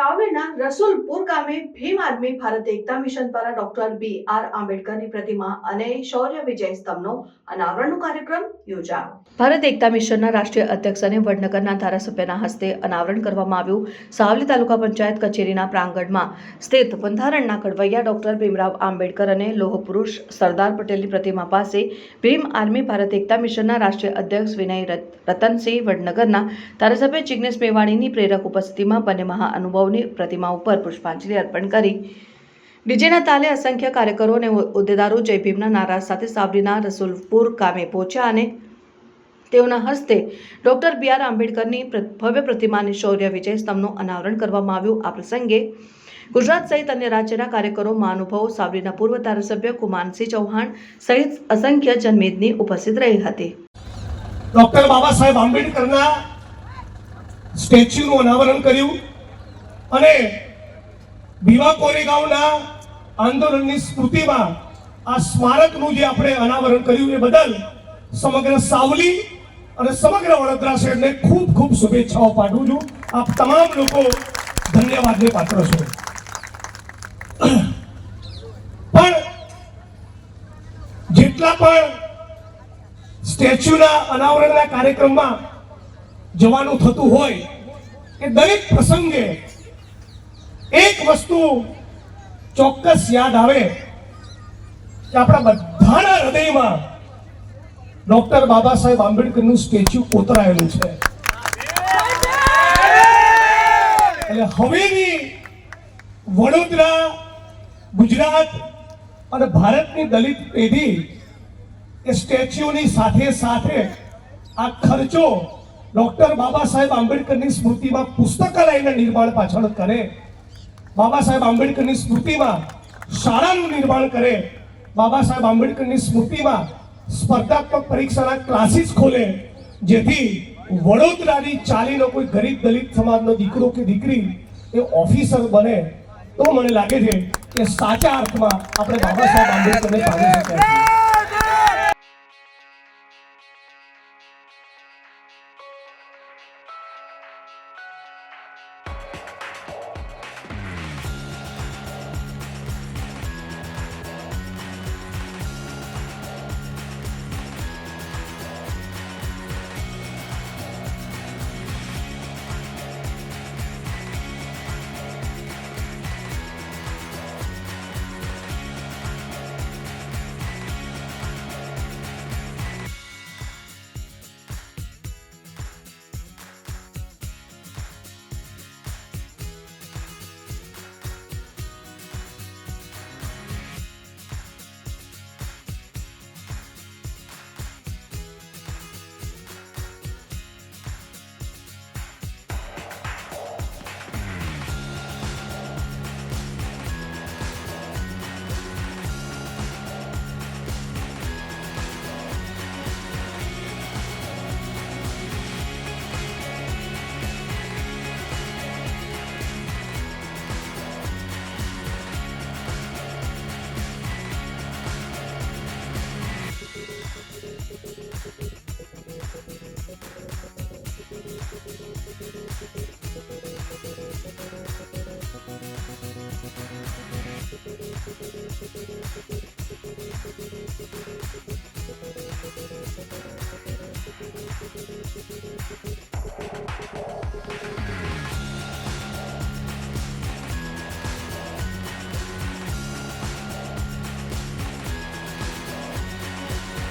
સાવલીના રસુલપુર ગામે Bhim army Bharat Ekta mission દ્વારા doctor B R આંબેડકરની પ્રતિમા અને શૌર્ય વિજય સ્તંભનો અનાવરણનો કાર્યક્રમ યોજાયો. ભારત એકતા મિશનના રાષ્ટ્રીય અધ્યક્ષ અને વડનગરના ધારાસભ્યના હસ્તે અનાવરણ કરવામાં આવ્યું. સાવલી તાલુકા પંચાયત કચેરીના પ્રાંગણમાં સ્થિત બંધારણના ઘડવૈયા ડોક્ટર ભીમરાવ આંબેડકર અને લોહ પુરુષ સરદાર પટેલની પ્રતિમા પાસે ભીમ આર્મી ભારત એકતા મિશનના રાષ્ટ્રીય અધ્યક્ષ વિનય રત- રતનસિંહ વડનગરના ધારાસભ્ય જિગ્નેશ મેવાણીની પ્રેરક ઉપસ્થિતિમાં બંને મહાઅનુભાવની પ્રતિમા ઉપર પુષ્પાંજલિ અર્પણ કરી. ડીજેના તાલે અસંખ્ય કાર્યકરો અને હોદ્દેદારો જય ભીમના નારા સાથે સાવલીના રસુલપુર ગામે પહોંચ્યા અને તેઓના હસ્તે ડોક્ટર બી આર આંબેડકરની ભવ્ય પ્રતિમાની શૌર્ય વિજય સ્તંભનું અનાવરણ કરવામાં આવ્યું. આ પ્રસંગે ગુજરાત સહિત અન્ય રાજ્યના કાર્યકરો, મહાનુભાવો સાવલીના પૂર્વ ધારાસભ્ય કુમાનસિંહ ચૌહાણ સહિત અસંખ્ય જનમેદની ઉપસ્થિત રહી હતી. ડોક્ટર બાબા સાહેબ આંબેડકરના સ્ટેચ્યુનું અનાવરણ કર્યું. અને ભીવા કોરેગાંવના આંદોલનની સ્મૃતિમાં આ સ્મારકનું જે આપણે અનાવરણ કર્યું એ બદલ સમગ્ર સાવલી અને સમગ્ર વડોદરા શહેરને ખૂબ ખૂબ શુભેચ્છાઓ પાઠવું છું. આપ તમામ લોકો ધન્યવાદને પાત્ર છો. પણ જેટલા પણ સ્ટેચ્યુના અનાવરણના કાર્યક્રમમાં જવાનું થતું હોય એ દરેક પ્રસંગે વસ્તુ ચોક્કસ યાદ આવે કે આપણા બધાના હૃદયમાં ડોક્ટર બાબા સાહેબ આંબેડકરનું સ્ટેચ્યુ કોતરાયેલું છે. એટલે હવેની વડોદરા, ગુજરાત અને ભારતની દલિત પેઢી એ સ્ટેચ્યુની સાથે સાથે આ ખર્ચો ડોક્ટર બાબા સાહેબ આંબેડકરની સ્મૃતિમાં પુસ્તકાલયના નિર્માણ પાછળ કરે બાબા સાહેબ આંબેડકરની સ્મૃતિમાં શાળાનું નિર્માણ કરે, બાબા સાહેબ આંબેડકરની સ્મૃતિમાં સ્પર્ધાત્મક પરીક્ષાના ક્લાસીસ ખોલે, જેથી વડોદરાની ચાલીનો કોઈ ગરીબ દલિત સમાજનો દીકરો કે દીકરી એ ઓફિસર બને. તો મને લાગે છે કે સાચા અર્થમાં આપણે બાબા સાહેબ આંબેડકરને પાડી શકાય